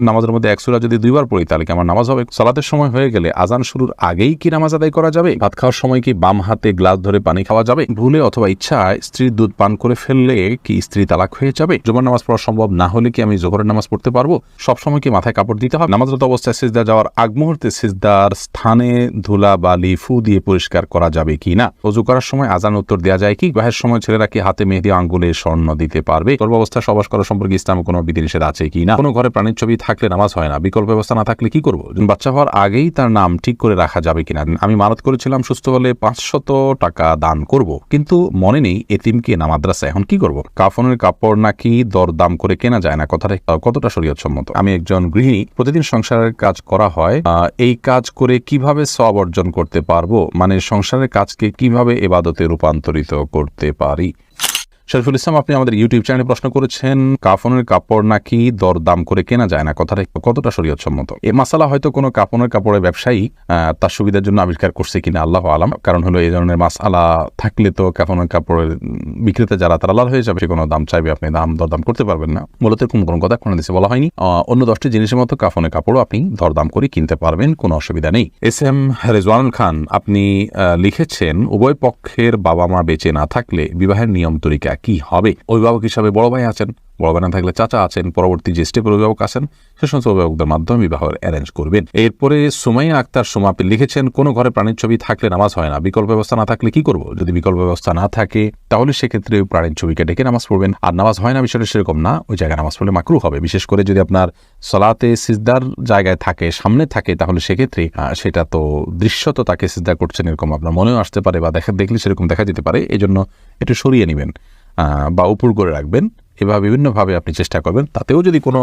নামাজের মধ্যে এক সুরা যদি দুইবার পড়ি, তাহলে কি আমার নামাজ হবে? সালাতের সময় হয়ে গেলে আজান শুরুর আগেই কি নামাজ আদায় করা যাবে? ভাত খাওয়ার সময় কি বাম হাতে গ্লাস ধরে পানি খাওয়া যাবে? ভুলে অথবা ইচ্ছায় স্ত্রীর দুধ পান করে ফেললে কি স্ত্রী তালাক হয়ে যাবে? জুমার নামাজ পড়া সম্ভব না হলে কি আমি জোহরের নামাজ পড়তে পারব? সবসময় কি মাথায় কাপড় দিতে হবে? নামাজরত অবস্থায় সিজদা যাওয়ার আগ মুহূর্তে সিজদার স্থানে ধুলা বালি ফু দিয়ে পরিষ্কার করা যাবে কি না? অজু করার সময় আজান উত্তর দেওয়া যায় কি? বিবাহের সময় ছেলেরা কি হাতে মেহেদি আঙ্গুলে স্বর্ণ দিতে পারবে? গর্ভাবস্থা সবাস করা সম্পর্কে ইসলামে কোনো বিধিনিষেধ আছে কি না? কোনো ঘরে প্রাণীর ছবি থাকলে নামাজ হয় না, বিকল্প ব্যবস্থা না থাকলে কি করব? বাচ্চা হওয়ার আগেই তার নাম ঠিক করে রাখা যাবে কিনা? আমি মানত করেছিলাম সুস্থ হলে পাঁচশত টাকা দান করব, কিন্তু মনে নেই এতিমকে না মাদ্রাসা, এখন কি করব? কাফনের কাপড় নাকি দরদাম করে কেনা যায় না? কথাটা কতটা শরীয়তসম্মত? আমি একজন গৃহিণী, প্রতিদিন সংসারের কাজ করা হয় এই কাজ করে কীভাবে সব অর্জন করতে পারব? মানে সংসারের কাজকে কীভাবে এবাদতে রূপান্তরিত করতে পারি? শরীফুল ইসলাম, আপনি আমাদের ইউটিউব চ্যানেলে প্রশ্ন করেছেন, কাফনের কাপড় নাকি দরদাম করে কেনা যায় না? কথাটা কতটা শরীয়তসম্মত? এ মাসালা হয়তো কোনো কাপনের কাপড়ের ব্যবসায়ী তার সুবিধার জন্য আবিষ্কার করছে কিনা আল্লাহ আলাম। কারণ হলো এই ধরনের মাসালা থাকলে তো কাফনের কাপড়ের বিক্রেতা যারা, তারা লাল হয়ে যাবে। সে কোনো দাম চাইবে, আপনি দাম দরদাম করতে পারবেন না। মূলত কোন কোনো কথা কোনো দেশে বলা হয়নি। অন্য দশটি জিনিসের মতো কাফনের কাপড়ও আপনি দরদাম করে কিনতে পারবেন, কোনো অসুবিধা নেই। এস এম রেজওয়ান খান, আপনি লিখেছেন, উভয় পক্ষের বাবা মা বেঁচে না থাকলে বিবাহের নিয়ম তরিকা কি হবে? অভিভাবক হিসাবে বড় ভাই আছেন। বড় না থাকলে চাচা আছেন, পরবর্তী যে স্টেপের অভিভাবক আছেন, সে সমস্ত অভিভাবকদের মাধ্যমে বিবাহ অ্যারেঞ্জ করবেন। এরপরে সুমাইয়া আক্তার, সোমা, আপনি লিখেছেন, কোনো ঘরে প্রাণীর ছবি থাকলে নামাজ হয় না। বিকল্প ব্যবস্থা না থাকলে কি করব? যদি বিকল্প ব্যবস্থা না থাকে, তাহলে সেক্ষেত্রে ওই প্রাণীর ছবিকে ডেকে নামাজ পড়বেন। আর নামাজ হয় না, বিষয়টা সেরকম না। ওই জায়গায় নামাজ পড়লে মাকরু হবে। বিশেষ করে যদি আপনার সলাতে সিজদার জায়গায় থাকে, সামনে থাকে, তাহলে সেক্ষেত্রে সেটা তো দৃশ্য তো তাকে সিজদা করছেন এরকম আপনার মনেও আসতে পারে বা দেখা, দেখলে সেরকম দেখা যেতে পারে। এই জন্য একটু সরিয়ে নেবেন বা উপর করে রাখবেন। এভাবে বিভিন্নভাবে আপনি চেষ্টা করবেন। তাতেও যদি কোনো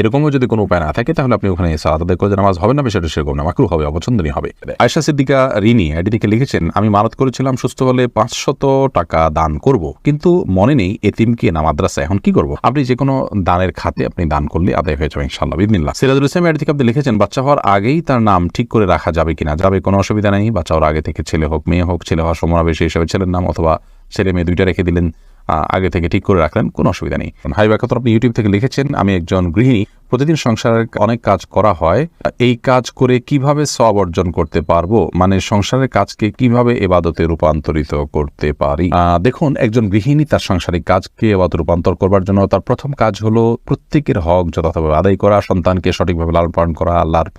এরকমও যদি কোনো উপায় না থাকে, তাহলে আপনি ওখানে সালাত আদায় করে নামাজ হবে না, বিষয়টা সেরকম না মাকরু হবে, অপছন্দনীয় হবে। আয়সা সিদ্দিকা রিনি আইডি থেকে লিখেছেন, আমি মানত করেছিলাম সুস্থ হলে পাঁচশত টাকা দান করব, কিন্তু মনে নেই এতিমকে না মাদ্রাসা এখন কি করব? আপনি যে কোনো দানের খাতে আপনি দান করলে আদায় হয়ে যাবে ইনশাল্লাহ বিদিনিল্লাহ সিরাজুল ইসলাম আইডি থেকে আপনি লিখেছেন, বাচ্চা হওয়ার আগেই তার নাম ঠিক করে রাখা যাবে কিনা? যাবে, কোনো অসুবিধা নেই, বাচ্চা হওয়ার আগে থেকে ছেলে হোক, মেয়ে হোক, ছেলে হওয়ার সমাবেশে হিসাবে ছেলের নাম অথবা ছেলে মেয়ে দুইটা রেখে দিলেন। আগে থেকে ঠিক করে রাখলেন, কোনো অসুবিধা নেই। হাই ব্যাকত আপনি ইউটিউব থেকে লিখেছেন, আমি একজন গৃহিণী। প্রতিদিন সংসারের অনেক কাজ করা হয়। এই কাজ করে কীভাবে সব অর্জন করতে পারব? মানে সংসারের কাজকে কীভাবে এবাদতে রূপান্তরিত করতে পারি? দেখুন, একজন গৃহিণী তার সাংসারিক কাজকে এবাদত রূপান্তর করবার জন্য তার প্রথম কাজ হলো প্রত্যেকের হক যথাযথভাবে আদায় করা, সন্তানকে সঠিকভাবে লালন পালন করা, আল্লাহর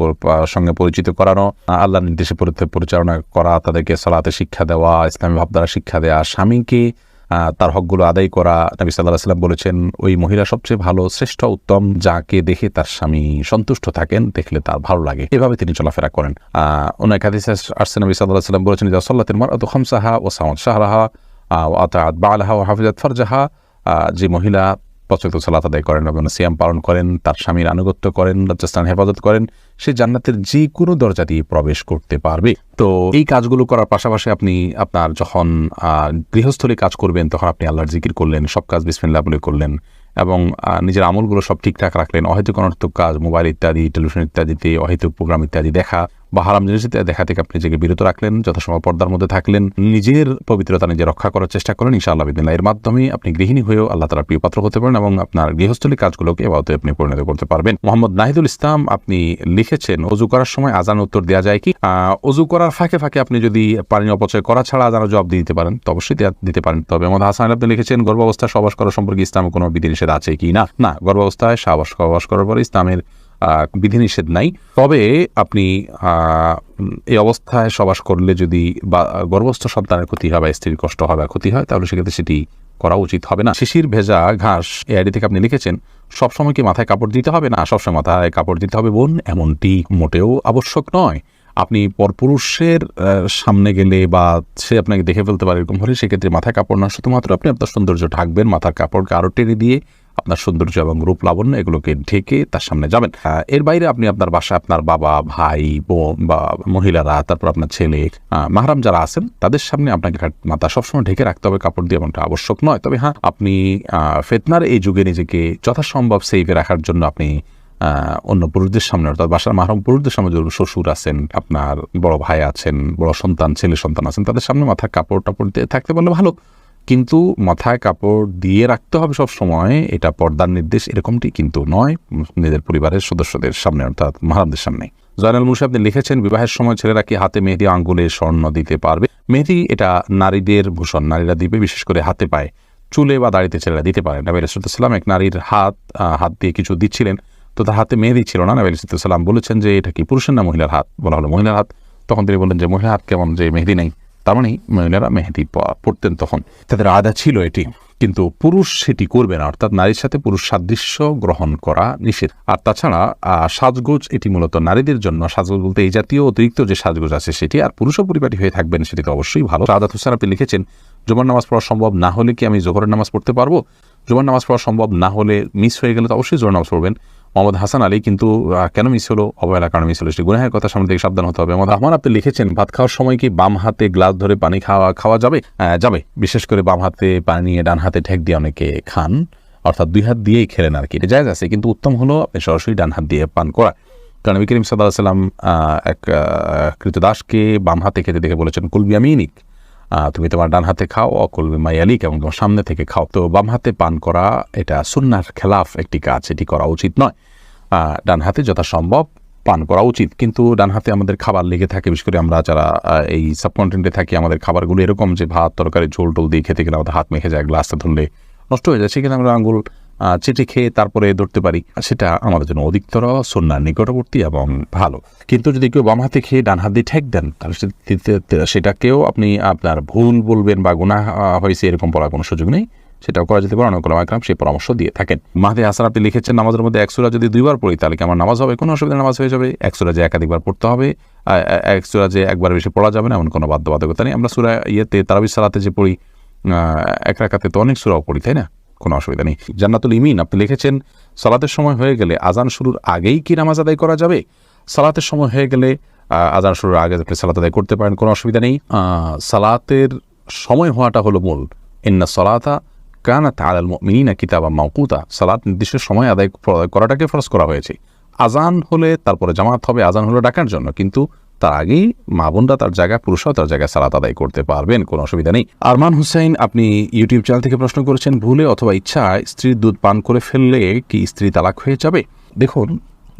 সঙ্গে পরিচিত করানো আল্লাহর নির্দেশে পরিচালনা করা, তাদেরকে সালাতে শিক্ষা দেওয়া, ইসলামী ভাবধারা শিক্ষা দেওয়া স্বামীকে তার হকগুলো আদায় করা। নবী সাল্লাহ সাল্লাম বলেছেন, ওই মহিলা সবচেয়ে ভালো, শ্রেষ্ঠ, উত্তম, যাকে দেখে তার স্বামী সন্তুষ্ট থাকেন, দেখলে তার ভালো লাগে। এভাবে তিনি চলাফেরা করেন। আহ, অনেক হাদিসে আসছে নবী সাল্লাহ সাল্লাম বলেছেন যে সল্লাতিন মারাত খমসাহা ও সামদ শাহরাহা ও বা আলাহা ও হাফিজাত ফরজাহা। যে মহিলা প্রচলিত সালাত আদায় করেন এবং সিয়াম পালন করেন, তার স্বামীর আনুগত্য করেন লজ্জাস্থান হেফাজত করেন, সে জান্নাতের যে কোনো দরজা দিয়ে প্রবেশ করতে পারবে। তো এই কাজগুলো করার পাশাপাশি আপনি আপনার যখন গৃহস্থলী কাজ করবেন, তখন আপনি আল্লাহর জিকির করলেন, সব কাজ বিসমিল্লাহ বলে করলেন এবং নিজের আমলগুলো সব ঠিকঠাক রাখলেন। অহেতুক অনর্থক কাজ, মোবাইল ইত্যাদি, টেলিভিশন ইত্যাদিতে অহেতুক প্রোগ্রাম ইত্যাদি দেখা বা হারাম জিনিস দেখা থেকে আপনি নিজেকে বিরত রাখলেন যথাসময় পর্দার মধ্যে থাকলেন, নিজের পবিত্রতা নিজে রক্ষা করার চেষ্টা করেন, ইনশাআল্লাহ বিদিল্লাহ এর মাধ্যমে আপনি গৃহিণী হয়েও আল্লাহ তালা প্রিয় পাত্র হতে পারেন এবং আপনার গৃহস্থলী কাজগুলোকে এবাদতে আপনি পরিণত করতে পারবেন। মোহাম্মদ নাহিদুল ইসলাম, আপনি লিখেছেন, অজু করার সময় আজান উত্তর দেওয়া যায় কি? অজু করার ফাঁকে ফাঁকে আপনি যদি পানি অপচয় করা ছাড়া আজানের জবাব দিতে পারেন, তো অবশ্যই দিতে পারেন। তবে মোহাম্মদ হাসান আপনি লিখেছেন, গর্ভাবস্থায় সবাস করা সম্পর্কে ইসলামে কোনো বিধিনিষেধ আছে কি না? না, গর্ভাবস্থায় সাবাস করার পরে ইসলামের বিধিনিষেধ নাই। তবে আপনি এই অবস্থায় সবাস করলে যদি বা, গর্ভস্থ সন্তানের ক্ষতি হয় বা স্ত্রীর কষ্ট হয় বা ক্ষতি হয়, তাহলে সেক্ষেত্রে সেটি করা উচিত হবে না। শিশির ভেজা ঘাস এই আইডি থেকে আপনি লিখেছেন, সবসময় কি মাথায় কাপড় দিতে হবে? না, সবসময় মাথায় কাপড় দিতে হবে বোন, এমনটি মোটেও আবশ্যক নয়। আপনি পরপুরুষের সামনে গেলে বা সে আপনাকে দেখে ফেলতে পারে এরকম হলে সেক্ষেত্রে মাথায় কাপড় না, শুধুমাত্র আপনি আপনার সৌন্দর্য ঢাকবেন, মাথার কাপড়কে আরও টেনে দিয়ে আপনার সৌন্দর্য এবং রূপ লাবণ্য এগুলোকে ঢেকে তার সামনে যাবেন। এর বাইরে আপনি আপনার বাসায় আপনার বাবা, ভাই, বোন বা মহিলারা, তারপর আপনার ছেলে মাহারাম যারা আছেন, তাদের সামনে আপনাকে মাথা সবসময় ঢেকে রাখতে হবে। কাপড় দিয়ে এমনটা আবশ্যক নয়। তবে হ্যাঁ আপনি ফেতনার এই যুগে নিজেকে যথাসম্ভব সেফে রাখার জন্য আপনি অন্য পুরুষদের সামনে, অর্থাৎ বাসার মাহরম পুরুষদের সামনে যদি শ্বশুর আছেন, আপনার বড় ভাই আছেন, বড় সন্তান, ছেলে সন্তান আছেন, তাদের সামনে মাথার কাপড় টাপড় দিয়ে থাকতে পারলে ভালো। কিন্তু মাথায় কাপড় দিয়ে রাখতে হবে সব সময়, এটা পর্দার নির্দেশ এরকমটি কিন্তু নয়, নিজের পরিবারের সদস্যদের সামনে, অর্থাৎ মহারামদের সামনে। জয়নাল মুন্সি আপনি লিখেছেন, বিবাহের সময় ছেলেরা কি হাতে মেহেদি আঙ্গুলে স্বর্ণ দিতে পারবে? মেহেদি এটা নারীদের ভূষণ, নারীরা দিবে, বিশেষ করে হাতে পায়। চুলে বা দাড়িতে ছেলেরা দিতে পারে। নবী রসুলাম এক নারীর হাত হাত দিয়ে কিছু দিচ্ছিলেন, তো তার হাতে মেহেদি ছিল না। নবী রসুলাম বলেছেন যে, এটা কি পুরুষের না মহিলার হাত? বলা হলো মহিলার হাত। তখন তিনি বললেন যে, মহিলার হাত কেমন যে মেহেদি নেই? তার মানে মহিলারা মেহেদি পড়তেন তখন। তাদের আদা ছিল এটি, কিন্তু পুরুষ সেটি করবে না, অর্থাৎ নারীর সাথে পুরুষ সাদৃশ্য গ্রহণ করা নিষেধ। আর তাছাড়া সাজগোজ এটি মূলত নারীদের জন্য। সাজগোজ বলতে এই জাতীয় অতিরিক্ত যে সাজগোজ আছে সেটি, আর পুরুষও পরিপাটি হয়ে থাকবেন সেটি তো অবশ্যই ভালো। আদাত হোসেন আপনি লিখেছেন, জুমার নামাজ পড়া সম্ভব না হলে কি আমি জোহরের নামাজ পড়তে পারব? জুমার নামাজ পড়া সম্ভব না হলে মিস হয়ে গেলে তো অবশ্যই জোহর নামাজ পড়বেন। মোহাম্মদ হাসান আলী কিন্তু কেন মিস হলো? অবহেলা কারণে মিস হলো। সেটি গুনাহের কথা সামনে থেকে সাবধান হতে হবে। মোহাম্মদ রহমান আপনি লিখেছেন ভাত খাওয়ার সময় কি বাম হাতে গ্লাস ধরে পানি খাওয়া খাওয়া যাবে? যাবে। বিশেষ করে বাম হাতে পানি নিয়ে ডান হাতে ঠেক দিয়ে অনেকে খান। অর্থাৎ দুই হাত দিয়েই খেলেন আর কি। এটা জায়গা আছে কিন্তু উত্তম হলো আপনি সরাসরি ডান হাত দিয়ে পান করা। কারণ নবী সাল্লাহ সাল্লাম এক কৃতদাসকে বাম হাতে খেতে দেখে বলেছেন কুলবি আমিনিক। আহ, তুমি তোমার ডান হাতে খাও অকুলবি মাইয়ালিক এবং তোমার সামনে থেকে খাও। তো বাম হাতে পান করা এটা সুন্নার খেলাফ একটি কাজ এটি করা উচিত নয়। ডান হাতে যথাসম্ভব পান করা উচিত। কিন্তু ডান হাতে আমাদের খাবার লেগে থাকে বিশেষ করে আমরা যারা এই সাবকন্টিনেন্টে থাকি আমাদের খাবারগুলো এরকম যে ভাত তরকারি ঝোল টোল দিয়ে খেতে গেলে আমাদের হাত মেখে যায় গ্লাসটা ধরলে নষ্ট হয়ে যায়। সেখানে আমরা আঙ্গুল আহ, চেটে খেয়ে তারপরে ধরতে পারি। সেটা আমাদের জন্য অধিকতর সন্ন্যার নিকটবর্তী এবং ভালো। কিন্তু যদি কেউ বাম হাতে খেয়ে ডান হাত দিয়ে ঠেক দেন তাহলে সেটাকেও আপনি আপনার ভুল বলবেন বা গুণা হয়েছে এরকম বলার কোনো সুযোগ নেই। সেটাও করা যেতে পারে। অনেক একরাম সেই পরামর্শ দিয়ে থাকেন। মাহাদি হাসান আপনি লিখেছেন নামাজের মধ্যে এক সুরা যদি দুইবার পড়ি তাহলে কি আমার নামাজ হবে? কোনো অসুবিধা নামাজ হয়ে যাবে। এক সুরা যে একাধিকবার পড়তে হবে আহ, এক সুরা যে একবার বেশি পড়া যাবে না এমন কোনো বাধ্যবাধকতা নেই। আমরা সুরা ইয়েতে তারাবির সালাতে যে পড়ি এক রাখাতে তো অনেক সুরাও পড়ি তাই না? কোনো অসুবিধা নেই। জান্নাতুল ইমিন, আপনি লিখেছেন, সালাতের সময় হয়ে গেলে আজান শুরুর আগেই কি নামাজ আদায় করা যাবে? সালাতের সময় হয়ে গেলে আজান শুরুর আগে আপনি সালাত আদায় করতে পারেন, কোনো অসুবিধা নেই। সালাতের সময় হওয়াটা হলো মূল। ইন্না সলাতা কানাত আলাল মুমিনিনা কিতাবা মাওকুতা। সালাত নির্দিষ্ট সময় আদায় করাটাকে ফরজ করা হয়েছে। আজান হলে তারপরে জামাত হবে। আজান হলো ডাকার জন্য। কিন্তু তার আগেই মা বোনরা তার জায়গায়, পুরুষরাও তার জায়গায় সালাত আদায় করতে পারবেন, কোনো অসুবিধা নেই। আরমান হুসাইন, আপনি ইউটিউব চ্যানেল থেকে প্রশ্ন করেছেন, ভুলে অথবা ইচ্ছায় স্ত্রীর দুধ পান করে ফেললে কি স্ত্রী তালাক হয়ে যাবে? দেখুন,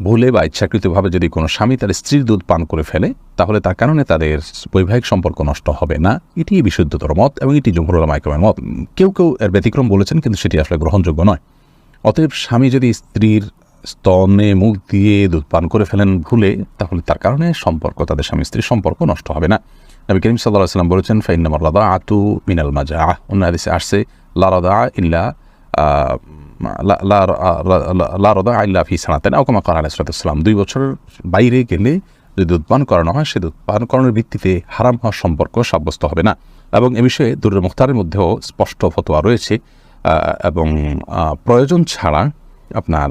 ভুলে বা ইচ্ছাকৃতভাবে যদি কোনো স্বামী তার স্ত্রীর দুধ পান করে ফেলে, তাহলে তার কারণে তাদের বৈবাহিক সম্পর্ক নষ্ট হবে না। এটি বিশুদ্ধতর মত এবং এটি জমহুরুল মাইক্রমের মত। কেউ কেউ এর ব্যতিক্রম বলেছেন, কিন্তু সেটি আসলে গ্রহণযোগ্য নয়। অতএব স্বামী যদি স্ত্রীর স্তনে মুখ দিয়ে দুধ পান করে ফেলেন ভুলে তাহলে তার কারণে সম্পর্ক তাদের স্বামী স্ত্রীর সম্পর্ক নষ্ট হবে না। নবী করিম সাল্লাহ সাল্লাম বলেছেন ফাইনামার লাদা আতু মিনাল মাজা। আহ অন্য হাদিসে আসছে লারাদা ইল্লা আহ, লা- লা- লা- লা রদা আল্লাহ ফি সানাতেন। আউকামা কার আলাইসালাম দুই বছর বাইরে গেলে যদি দুধ পান করানো হয় সে দুধ পান করানোর ভিত্তিতে হারাম হওয়ার সম্পর্ক সাব্যস্ত হবে না। এবং এ বিষয়ে দুরের মুখতারের মধ্যেও স্পষ্ট ফতোয়া রয়েছে এবং প্রয়োজন ছাড়া আপনার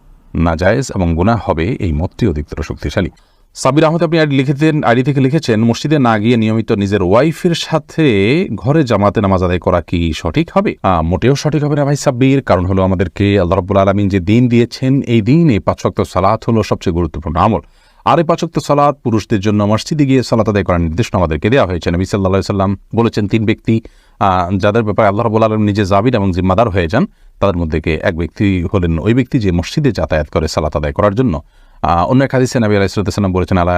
নাজায়েজ এবং গুনাহ হবে এই মতটি অধিকতর শক্তিশালী। সাবির আহমদ আপনি আইডি লিখেছেন, আইডি থেকে লিখেছেন, মসজিদে না গিয়ে নিয়মিত নিজের ওয়াইফের সাথে ঘরে জামাতে নামাজ আদায় করা কি সঠিক হবে? মোটেও সঠিক হবে না ভাই সাব্বির, কারণ হলো আমাদেরকে আল্লাহ রব্বুল আলমিন যে দিন দিয়েছেন, এই দিন দিনে পাঁচক্ত সালাত হলো সবচেয়ে গুরুত্বপূর্ণ আমল। আর এই পাঁচক্ত সালাত পুরুষদের জন্য মসজিদে গিয়ে সালাত আদায় করার নির্দেশনা আমাদেরকে দেওয়া হয়েছে। নবী সাল্লাহ সাল্লাম বলেছেন, তিন ব্যক্তি যাদের ব্যাপারে আল্লাহ রব্বুল আলম নিজে জাবির এবং জিম্মাদার হয়ে যান তাদের মধ্যে কে এক ব্যক্তি হলেন ওই ব্যক্তি যে মসজিদে যাতায়াত করে সালাত আদায় করার জন্য। অন্য এক হাদিসে নবী আলাইসালাম বলেছেন, আলা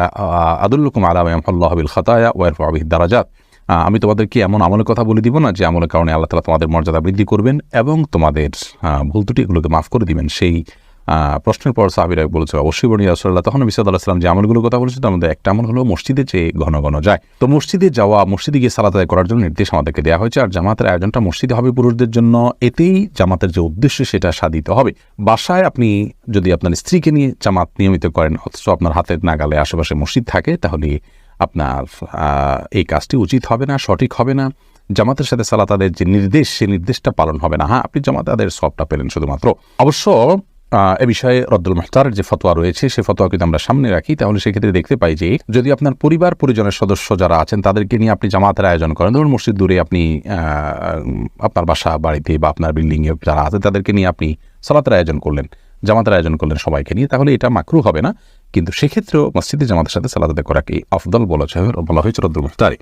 আদুল্লুকুম আলা ইয়ামফাল্লাহবিল খাতায়া ওয়ার আবিদ দারাজাত। আমি তোমাদেরকে এমন আমলের কথা বলে দিব না যে আমলের কারণে আল্লাহ তালা তোমাদের মর্যাদা বৃদ্ধি করবেন এবং তোমাদের ভুল ত্রুটি এগুলোকে মাফ করে দিবেন? সেই প্রশ্নের পর সাহাবিরা বলেছে, অবশ্যই বনি রাসুল্লাহ তখন বিসাদ আল্লাহ সাল্লাম যে আমলগুলোর কথা বলেছে তার মধ্যে একটা আমল হলো মসজিদে যে ঘন ঘন যায়। তো মসজিদে যাওয়া, মসজিদে গিয়ে সালাত আদায় করার জন্য নির্দেশ আমাদেরকে দেওয়া হয়েছে, আর জামাতের আয়োজনটা মসজিদে হবে পুরুষদের জন্য। এতেই জামাতের যে উদ্দেশ্য, সেটা সাধিত হবে। বাসায় আপনি যদি আপনার স্ত্রীকে নিয়ে জামাত নিয়মিত করেন, অথচ আপনার হাতের নাগালে আশেপাশে মসজিদ থাকে, তাহলে আপনার এই কাজটি উচিত হবে না, সঠিক হবে না। জামাতের সাথে সালাত আদায়ের যে নির্দেশ সেই নির্দেশটা পালন হবে না। হ্যাঁ আপনি জামাত আদায়ের সবটা পেলেন শুধুমাত্র। অবশ্য এ বিষয়ে রদ্দুল মাহতারের যে ফতোয়া রয়েছে, সে ফতোয়া কিন্তু আমরা সামনে রাখি। তাহলে সেক্ষেত্রে দেখতে পাই যে, যদি আপনার পরিবার পরিজনের সদস্য যারা আছেন, তাদেরকে নিয়ে আপনি জামাতের আয়োজন করেন। ধরুন মসজিদ দূরে আপনি আপনার বাসা, বাড়িতে বা আপনার বিল্ডিংয়ে যারা আছে, তাদেরকে নিয়ে আপনি সালাতের আয়োজন করলেন, জামাতের আয়োজন করলেন সবাইকে নিয়ে, তাহলে এটা মাকরু হবে না। কিন্তু সেক্ষেত্রেও মসজিদে জামাতের সাথে সালাদ করাকে আফদল বলা বলা হয়েছে রদ্দুল মুখতারি